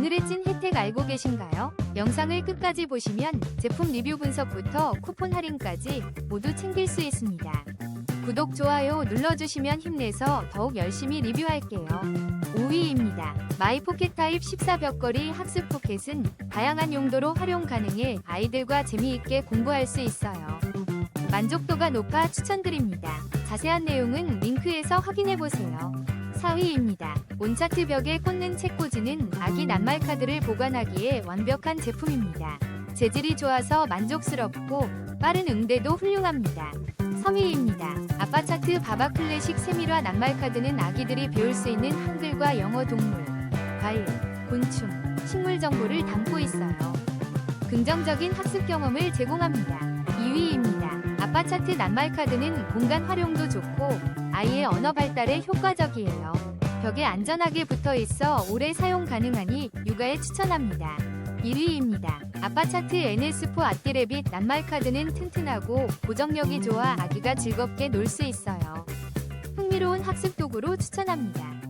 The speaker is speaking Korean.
오늘의 찐 혜택 알고 계신가요? 영상을 끝까지 보시면 제품 리뷰 분석부터 쿠폰 할인까지 모두 챙길 수 있습니다. 구독, 좋아요 눌러주시면 힘내서 더욱 열심히 리뷰할게요. 5위입니다. 마이 포켓 타입 14 벽걸이 학습 포켓은 다양한 용도로 활용 가능해 아이들과 재미있게 공부할 수 있어요. 만족도가 높아 추천드립니다. 자세한 내용은 링크에서 확인해보세요. 4위입니다. 온차트 벽에 꽂는 책꽂이는 아기 낱말 카드를 보관하기에 완벽한 제품입니다. 재질이 좋아서 만족스럽고 빠른 응대도 훌륭합니다. 3위입니다. 아빠 차트 바바 클래식 세밀화 낱말 카드는 아기들이 배울 수 있는 한글과 영어 동물, 과일, 곤충, 식물 정보를 담고 있어요. 긍정적인 학습 경험을 제공합니다. 2위입니다. 아빠 차트 낱말 카드는 공간 활용도 좋고 아이의 언어 발달에 효과적이에요. 벽에 안전하게 붙어 있어 오래 사용 가능하니 육아에 추천합니다. 1위입니다. 아빠 차트 NS4 아띠레빗 낱말 카드는 튼튼하고 고정력이 좋아 아기가 즐겁게 놀 수 있어요. 흥미로운 학습 도구로 추천합니다.